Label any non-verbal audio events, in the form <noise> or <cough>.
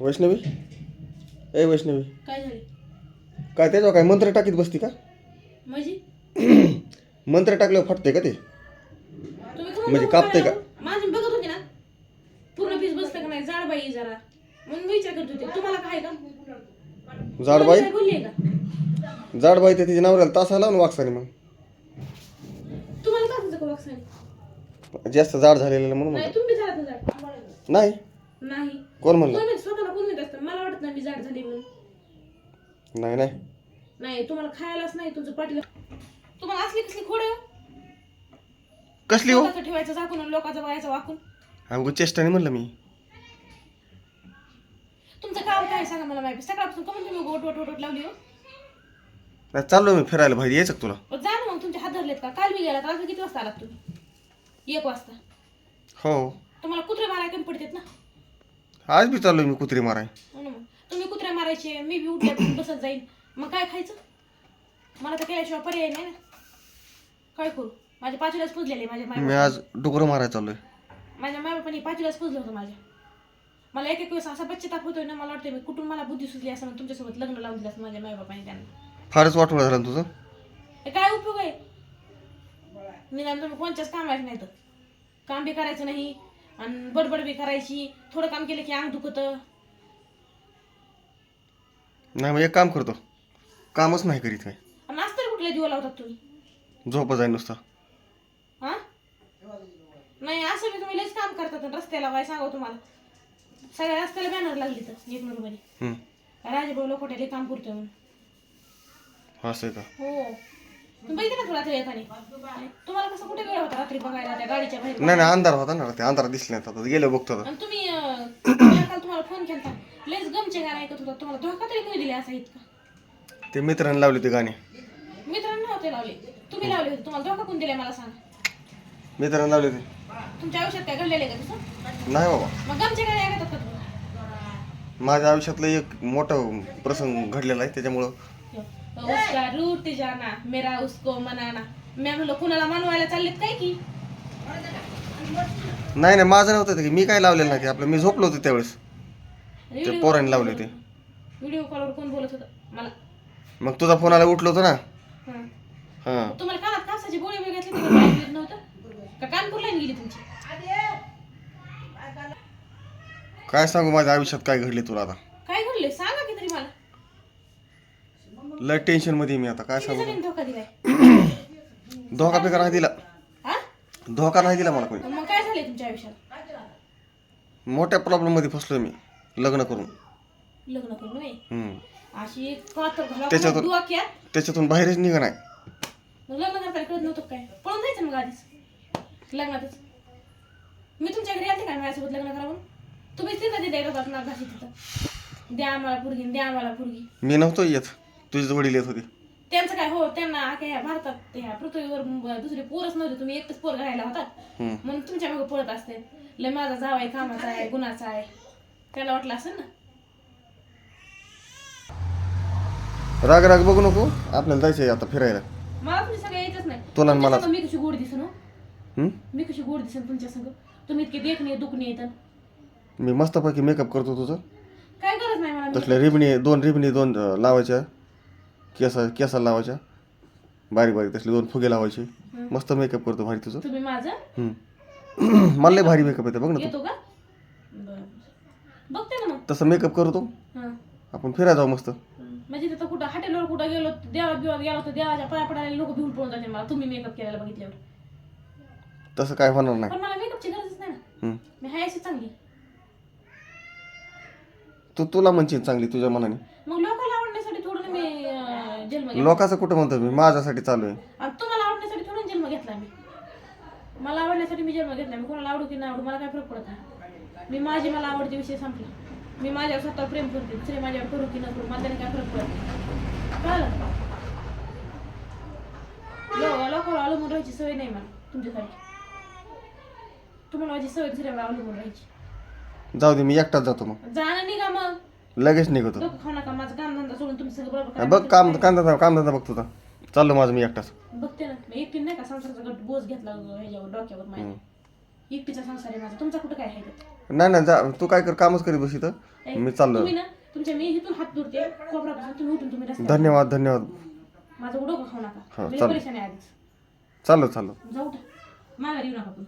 वैष्णवी? ए वैष्णवी. काय झाले? काय त्याच्यावर काय मंत्र टाकीत बसती का? म्हणजे? <clears throat> मंत्र टाकल्यावर फाटते का ते? तुम्ही खरं म्हणजे बघून कापतंय का? माझी बघत होती ना. पूर्ण पीस बसलं का नाही? जाड बाई जरा. म्हणून मी विचार करत होते तुम्हाला काय का? जाड बाई? काय बोलली का? जाड बाई तर तिच्या नवऱ्याला तासा लावून वागसाने मग. तुम्हाला का तुझं वाक्साने? जास्त जाड झालेलं म्हणून नाही म्हणतो. तुम्ही झाला तर जाड. नाही. कोण म्हणलं? कोण वाटत नाही मी जाड झाली म्हणून. नाही नाही. नाही तुम्हाला खायलाच नाही तुमचं पाठीला तुम्हाला असली कसली खोड हो? कसली हो? लोकांचं ठेवायचं झाकून आणि लोकांचं बघायचं वाकून. अगं चेष्टाने म्हणलं मी. तुमचं काम काय सांगा मला माहिती. सकाळपासून कमी तुम्ही ओट ओट ओट लावली हो. नाही चाललो मी फिरायला बाहेर यायचं का तुला? जा ना मग तुमचे हात धरलेत का? काल मी गेला तर आज किती वाजता आलात तुम्ही? एक वाजता. हो. तुम्हाला कुत्रे मारायला कमी पडतात ना? आज बी चाललोय मी कुत्री माराय. ना मारायचे मी बी उठल्या <coughs> बसत जाईन. मग काय खायचं? मला तर केल्याशिवाय पर्याय नाही ना. काय करू? माझ्या पाचवीलाच पुजलेले माझ्या मी माय आज डुकरं मारायला चाललोय. माझ्या मायबापाने पाचवीलाच पुजलं होतं माझ्या. मला एक एक वेळेस असा बच्चे होतोय ना मला वाटतं मी कुठून मला बुद्धी सुचली असं म्हणून तुमच्यासोबत लग्न लावून दिलं असं माझ्या मायबापाने त्यांना. फारच वाटोळं झालं ना तुझं. हे काय उपयोग आहे? निदान तुम्ही कोणत्याच कामात नाही तर काम बी करायचं नाही आणि बडबड बी करायची थोडं काम केलं की अंग दुखतं. नाही मग एक काम करतो. कामच नाही करीत काय. आणि आज तरी कुठल्या दिवा लावतात तुम्ही? झोप जाईल नुसतं. हा? नाही असं मी तुम्ही लयच काम करतात आणि रस्त्याला काय सांगावं तुम्हाला. सगळ्या रस्त्याला बॅनर लागली तर एक मध्ये हम्म. राजभाऊ लोखोटे काम करतोय म्हणून. असं आहे का? हो. तुम्ही बघितलं ना रात्री येताना तुम्हाला कसं कुठे वेळ होता रात्री बघायला त्या गाडीच्या बाहेर? नाही नाही अंधार होता ना ते अंधार दिसले नाही आता. गेलो बघतो आता. आणि तुम्ही अं, मला <coughs> काल तुम्हाला फोन केला लयच गमचे गाणं ऐकत होता तुम्हाला. धोका तरी कोणी दिले असा इतका. ते मित्रांनी लावले ते गाणे. मित्रांना नव्हते लावले. तुम्ही लावले होते. तुम्हाला धोका कोण दिलाय मला सांगा. मित्रांनी लावले ते. तुमच्या आयुष्यात काय घडलेलं आहे का तसं नाही बाबा. मग गमचे गाणे ऐकतात का तुम्ही. माझ्या आयुष्यातलं एक मोठा प्रसंग घडलेला आहे त्याच्यामुळं. उसका रूट जाना मेरा उसको मनाना. मी म्हणलं कुणाला मानवायला चाललेत काय की? नाही नाही माझं नव्हतं ते. मी काय लावलेलं नाही ते आपलं. मी झोपलो होतो त्यावेळेस. ते पोरांनी लावले ते. व्हिडिओ कॉलवर कोण बोलत होतं? मला. मग तुझा फोन आला उठलो होतो ना? हां. हां. तुम्हाला कानात कापसाची गोळी वगैरे घातली होती का? काय नव्हतं? का कानपूर लाईन गेली तुमची? काय सांगू माझ्या आयुष्यात काय घडले तुला आता? काय घडले सांगा की तरी मला. लय टेन्शनमध्ये मी आता काय किती सांगू? जणांनी धोका दिलाय? धोका बिका नाही दिला. हा? धोका नाही दिला मला कोणी. मग काय झालंय तुमच्या आयुष्यात? मोठ्या प्रॉब्लेममध्ये फसलोय मी. लग्न करून. लग्न करून हम्म. अशी कातर घाला त्याच्यातून- डोक्यात त्याच्यातून बाहेरच निघा नाही. मग लग्न करताना कळत नव्हतं काय? पळून जायचं मग आधीच. लग्नातच. मी तुमच्या घरी आलते काय माझ्यासोबत लग्न करा म्हणून? तुम्ही तिथं तिथे येत होतात ना घाशी तिथं? द्या आम्हाला पुरगी द्या आम्हाला पुरगी. मी नव्हतो येत. तुझेच वडील येत होते. त्यांचं काय हो त्यांना अख्या ह्या भारतात ह्या पृथ्वीवर म- दुसरे पोरच नव्हते. तुम्ही एकच पोर घालायला होता. हम्म. म्हणून तुमच्या मागे पळत असते. लय माझा जाव आहे कामाचा आहे गुणाचा आहे. त्याला वाटलं असेल ना? राग राग बघू नको. आपल्याला जायचंय आता फिरायला. मला तुम्ही सगळं यायचंच नाही. तुला आणि तुमच्या मला- संग मी कशी गोड दिसन हो? मी कशी गोड दिसन तुमच्या संग? तुम्ही इतके देखणे दुखणे येतात मी मस्तपैकी मेकअप करतो तुझं. काय गरज नाही मला तसल्या रिबणी दोन रिबणी दोन अं, लावायच्या. केसा केसाला लावायच्या. बारीक बारीक तसले दोन फुगे लावायचे. मस्त मेकअप करतो भारी तुझं. तुम्ही माझं. <clears throat> मला लय भारी मेकअप येतं बघ ना तू. येतो का? बरं. बघते ना मग तसं मेकअप करतो हां. आपण फिरायला जाऊ मस्त. म्हणजे तिथं कुठं हॉटेलवर कुठं गेलो देवा बिवा गेलो तर देवाच्या पाया पडायला लोक भिवून पळून जाते मला. तुम्ही मेकअप केलेला बघितल्यावर. तसं काय होणार नाही. पण मला मेकअपची गरजच नाही ना. हम्म. मी हाय अशी चांगली. तू तुला म्हणशील चांगली तुझ्या मनाने. मग लोकांना आवडण्यासाठी थोडं मी अं, जन्म घेतला. लोकांचं कुठं म्हणतो मी? माझ्यासाठी चालू आहे. आणि तुम्हाला आवडण्यासाठी थोडं जन्म घेतला मी. मला आवडण्यासाठी मी जन्म घेतला. मी कोणाला आवडू की नाही आवडू मला काय फरक पडत नाही. मी माझी मला आवडते विषय संपला. मी माझ्यावर स्वतः प्रेम करते दुसरे माझ्यावर करू की न करू मला त्याने काय फरक पडत नाही. कळलं? लोकांवर अवलंबून राहायची सवय नाही मला तुमच्यासाठी तुम्हाला माझी सवय दुसऱ्यावर अवलंबून राहायची. जाऊ दे मी एकटाच जातो मग. जाणं निघा मग? लगेच निघतो. खाऊ नका माझं काम धंदा सोडून तुम्ही सगळं बरोबर बघ काम कामधंदा कामधंदा बघ तुझा चाललो माझं मी एकटाच. बघते ना. मी एकटी नाही का संसाराचा गट बोज घेतला ह्याच्यावर डोक्यावर माझ्या. एकटीचा संसार आहे माझा. तुमचा कुठं काय आहे? नाही नाही जा. तू काय कर कामच करीत बस इथं. मी चाललो तुम्ही ना तुमच्या मी इथून हात दुरते कोपरापासून तुम्ही उठून तुम्ही रस्त्यावर. धन्यवाद धन्यवाद. माझं डोकं खाऊ नका? हा, चालेल. परेशान आहे आधीच. चाललो चाललो. जाऊ माघारी येऊ नका पण